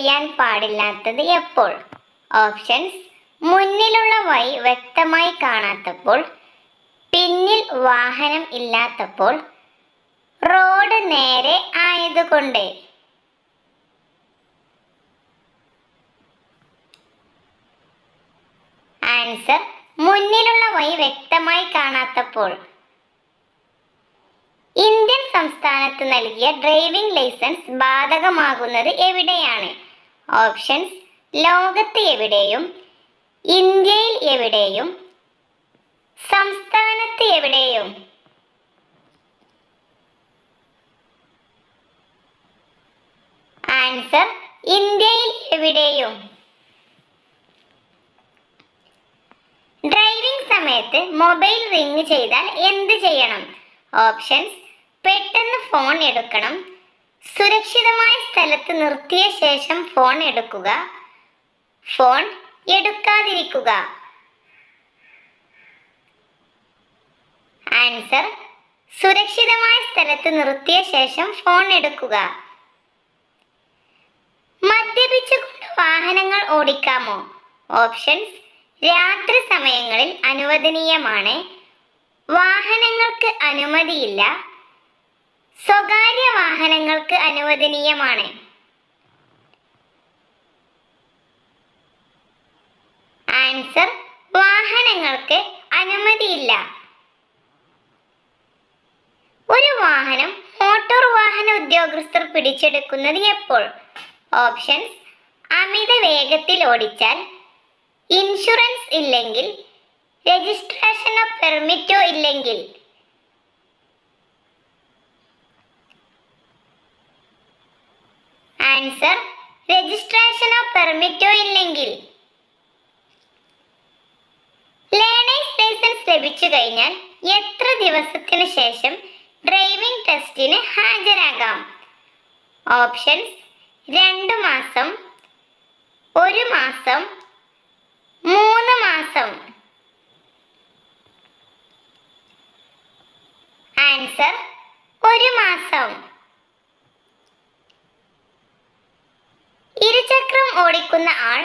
ചെയ്യാൻ പാടില്ലാത്തത് എപ്പോൾ? ഓപ്ഷൻസ് മുന്നിലുള്ള വഴി വ്യക്തമായി കാണാത്തപ്പോൾ പിന്നിൽ വാഹനം ഇല്ലാത്തപ്പോൾ റോഡ് നേരെ ആയതുകൊണ്ട്. ആൻസർ മുന്നിലുള്ള വഴി വ്യക്തമായി കാണാത്തപ്പോൾ. ഇന്ത്യൻ സംസ്ഥാനത്ത് നൽകിയ ഡ്രൈവിംഗ് ലൈസൻസ് ബാധകമാകുന്നത് എവിടെയാണ്? ഓപ്ഷൻസ് ലോകത്ത് എവിടെയും ഇന്ത്യയിൽ എവിടെയും സംസ്ഥാനത്ത് എവിടെയും. ആൻസർ ഇന്ത്യയിൽ എവിടെയും. ഡ്രൈവിംഗ് സമയത്ത് മൊബൈൽ റിംഗ് ചെയ്താൽ എന്ത് ചെയ്യണം? ഓപ്ഷൻസ് പെട്ടെന്ന് ഫോൺ എടുക്കണം. സുരക്ഷിതമായ സ്ഥലത്ത് നിർത്തിയ ശേഷം ഫോൺ എടുക്കുക. ഫോൺ എടുക്കാതിരിക്കുക. ആൻസർ സുരക്ഷിതമായ സ്ഥലത്ത് നിർത്തിയ ശേഷം ഫോൺ എടുക്കുക. മദ്യപിച്ചുകൊണ്ട് വാഹനങ്ങൾ ഓടിക്കാമോ? ഓപ്ഷൻസ് രാത്രി സമയങ്ങളിൽ അനുവദനീയമാണ്. വാഹനങ്ങൾക്ക് അനുമതിയില്ല. സ്വകാര്യ വാഹനങ്ങൾക്ക് അനുവദനീയമാണ്. ആൻസർ വാഹനങ്ങൾക്ക് അനുമതിയില്ല. ഒരു വാഹനം മോട്ടോർ വാഹന ഉദ്യോഗസ്ഥർ പിടിച്ചെടുക്കുന്നത് എപ്പോൾ? ഓപ്ഷൻസ് അമിത വേഗത്തിൽ ഓടിച്ചാൽ ഇൻഷുറൻസ് ഇല്ലെങ്കിൽ രജിസ്ട്രേഷനോ പെർമിറ്റോ ഇല്ലെങ്കിൽ ആൻസർ രജിസ്ട്രേഷനോ പെർമിറ്റോ ഇല്ലെങ്കിൽ. ലേണേഴ്സ് ലൈസൻസ് ലഭിച്ചു കഴിഞ്ഞാൽ എത്ര ദിവസത്തിന് ശേഷം ഡ്രൈവിംഗ് ടെസ്റ്റിന് ഹാജരാകാം? ഓപ്ഷൻസ് രണ്ട് മാസം ഒരു മാസം മൂന്ന് മാസം. ആൻസർ ഒരു മാസം ഇരുചക്രം ഓടിക്കുന്ന ആൾ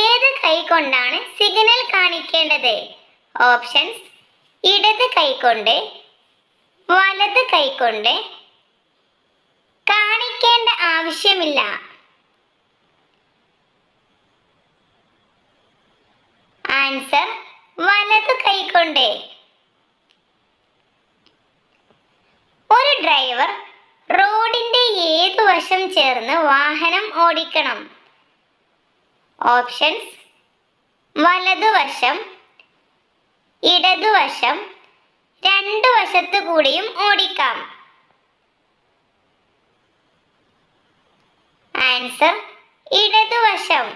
ഏത് കൈ കൊണ്ടാണ് സിഗ്നൽ കാണിക്കേണ്ടത്? ഓപ്ഷൻസ് ഇടത് കൈകൊണ്ട് വലത് കൈകൊണ്ട് കാണിക്കേണ്ട ആവശ്യമില്ല. ആൻസർ വലത് കൈകൊണ്ട് ഒരു ഡ്രൈവർ റോഡിന്റെ ഏതു വശം ചേർന്ന് വാഹനം ഓടിക്കണം? ഓപ്ഷൻസ് വലതുവശം ഇടതുവശം രണ്ടു വശത്തു കൂടിയും ഓടിക്കാം. ആൻസർ ഇടതുവശം.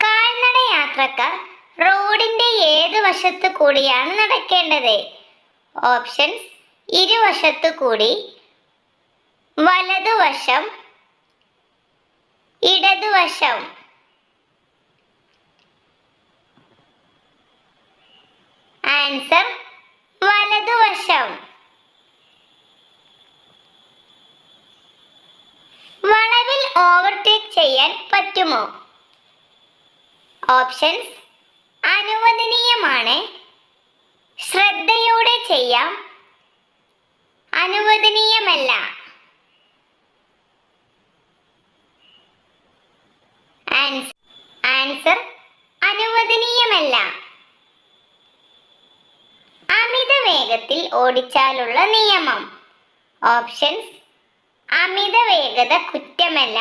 കാൽനട യാത്രക്കാർ റോഡിന്റെ ഏത് വശത്തു കൂടിയാണ് നടക്കേണ്ടത്? ഓപ്ഷൻസ് ഇരുവശത്തു കൂടി വലതുവശം ഇടതുവശം. ആൻസർ വലതുവശം. വളവിൽ ഓവർടേക്ക് ചെയ്യാൻ പറ്റുമോ? ഓപ്ഷൻസ് അനുവദനീയമാണ്. ശ്രദ്ധയോടെ ചെയ്യാം. അനുവദനീയമല്ല. ആൻസർ അനുവദനീയമല്ല. അമിത വേഗത്തിൽ ഓടിച്ചാലുള്ള നിയമം. ഓപ്ഷൻസ് അമിത വേഗത കുറ്റമല്ല.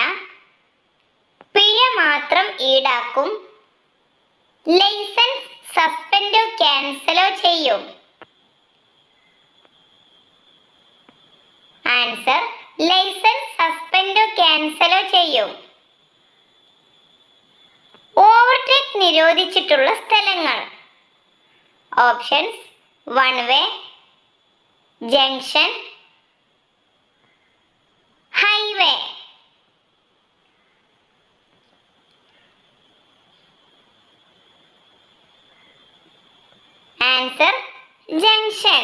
പിഴ മാത്രം ഈടാക്കും. ലൈസൻസ് സസ്പെൻഡോ ക്യാൻസലോ ചെയ്യും. ആൻസർ ലൈസൻസ് സസ്പെൻഡോ നിരോധിച്ചിട്ടുള്ള സ്ഥലങ്ങൾ. Options one way junction highway answer junction